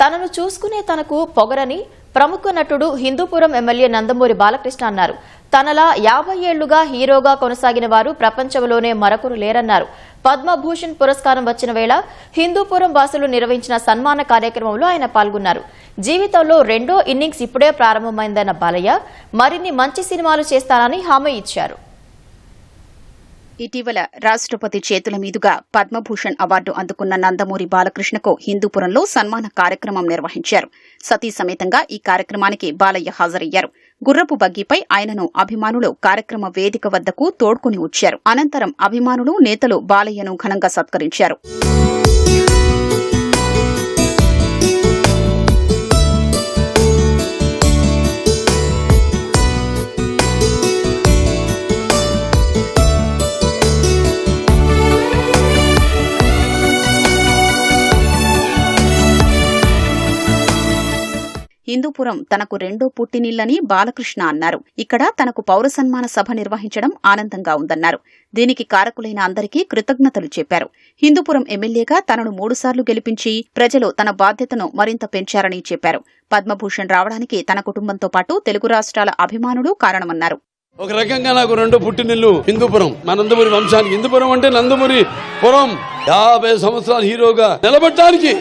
తనను చూసుకునే తనకు పొగరని ప్రముఖ నటుడు హిందూపురం ఎమ్మెల్యే నందమూరి బాలకృష్ణ అన్నారు. తనలా యాభై ఏళ్ళుగా హీరోగా కొనసాగిన వారు ప్రపంచంలోనే మరొకరు లేరన్నారు. పద్మభూషణ్ పురస్కారం వచ్చిన వేళ హిందూపురం వాసులు నిర్వహించిన సన్మాన కార్యక్రమంలో ఆయన పాల్గొన్నారు. జీవితంలో రెండో ఇన్నింగ్స్ ఇప్పుడే ప్రారంభమైందన్న బాలయ్య మరిన్ని మంచి సినిమాలు చేస్తానని హామీ ఇచ్చారు. ఇటీవల రాష్ట్రపతి చేతుల మీదుగా పద్మభూషణ్ అవార్డు అందుకున్న నందమూరి బాలకృష్ణకు హిందూపురంలో సన్మాన కార్యక్రమం నిర్వహించారు. సతీ సమేతంగా ఈ కార్యక్రమానికి బాలయ్య హాజరయ్యారు. గుర్రపు బగ్గీపై ఆయనను అభిమానులు కార్యక్రమ వేదిక వద్దకు తోడ్కొని వచ్చారు. అనంతరం అభిమానులు నేతలు బాలయ్యను ఘనంగా సత్కరించారు. హిందూపురం తనకు రెండో పుట్టినిల్లని బాలకృష్ణ అన్నారు. ఇక్కడ తనకు పౌర సన్మాన సభ నిర్వహించడం ఆనందంగా ఉందన్నారు. దీనికి కారకులైన అందరికీ కృతజ్ఞతలు చెప్పారు. హిందూపురం ఎమ్మెల్యేగా తనను మూడుసార్లు గెలిపించి ప్రజలు తన బాధ్యతను మరింత పెంచారని చెప్పారు. పద్మభూషణ్ రావడానికి తన కుటుంబంతో పాటు తెలుగు రాష్ట్రాల అభిమానులు కారణమన్నారు. ఒక రకంగా నాకు రెండు పుట్టినిల్లు హిందూపురం. మా నందమూరి వంశానికి హిందూపురం అంటే నందమూరి పురం. యాభై సంవత్సరాల హీరోగా నిలబడటానికి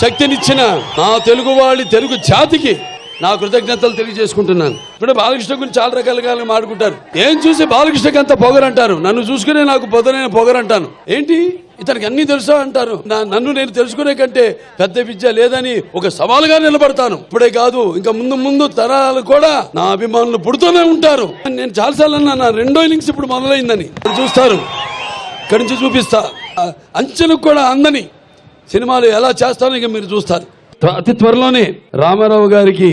శక్తినిచ్చిన నా తెలుగు వాళ్ళి తెలుగు జాతికి నా కృతజ్ఞతలు తెలియజేసుకుంటున్నాను. ఇప్పుడు బాలకృష్ణ గురించి చాలా రకాలుగా మాడుకుంటారు ఏం చూసి బాలకృష్ణకి అంత పొగరంటారు? నన్ను చూసుకునే నాకు పొదనైన పొగరంటాను. ఏంటి? ఇతనికి అన్ని తెలుసా అంటారు. నా- నన్ను నేను తెలుసుకునే కంటే పెద్ద విద్య లేదని ఒక సవాలుగా నిలబడతాను. ఇప్పుడే కాదు ఇంకా ముందు ముందు తరాలు కూడా నా అభిమానులు పుడుతూనే ఉంటారు. నేను చాలాసార్లు అన్నా నా రెండో ఇన్నింగ్స్ ఇప్పుడు మొదలైందని. చూస్తారు. ఇక్కడి నుంచి చూపిస్తా. అంచెలకు కూడా అందని. సినిమాలు ఎలా చేస్తారో ఇక మీరు చూస్తారు. అతి త్వరలోనే రామారావు గారికి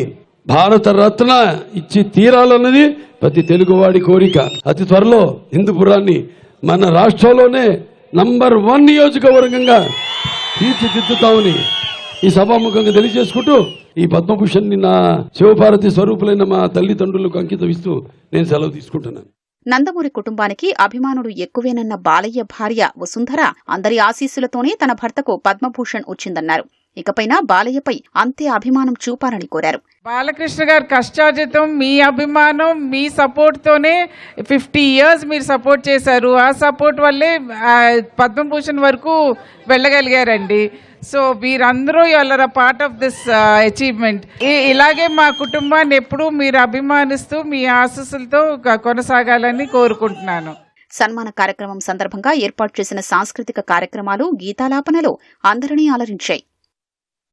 భారత రత్న ఇచ్చి తీరాలన్నది ప్రతి తెలుగువాడి కోరిక. అతి త్వరలో హిందూపురాన్ని మన రాష్ట్రంలోనే నంబర్ వన్ నియోజకవర్గంగా తీర్చిదిద్దుతామని ఈ సభాముఖంగా తెలియజేసుకుంటూ ఈ పద్మభూషణ్ని నా శివభారతి స్వరూపులైన మా తల్లిదండ్రులకు అంకితం ఇస్తూ నేను సెలవు తీసుకుంటున్నాను. నందమూరి కుటుంబానికి అభిమానుడు ఎక్కువేనన్న బాలయ్య భార్య వసుంధర అందరి ఆశీస్సులతోనే తన భర్తకు పద్మభూషణ్ వచ్చిందన్నారు. ఇకపైన బాలయ్యపై అంతే అభిమానం చూపాలని కోరారు. బాలకృష్ణ గారి కష్టార్జితం మీ అభిమానం మీ సపోర్ట్ తోనే ఫిఫ్టీ ఇయర్స్ మీరు సపోర్ట్ చేశారు. ఆ సపోర్ట్ వల్లే పద్మభూషణ్ వరకు వెళ్ళగలిగారండి. సో మీరందరూ are part of this achievement ఇలాగే మా కుటుంబాన్ని ఎప్పుడూ మీరు అభిమానిస్తూ మీ ఆశస్సులతో కొనసాగాలని కోరుకుంటున్నాను. సన్మాన కార్యక్రమం సందర్భంగా ఏర్పాటు చేసిన సాంస్కృతిక కార్యక్రమాలు గీతాలాపనలు అందరినీ అలరించాయి.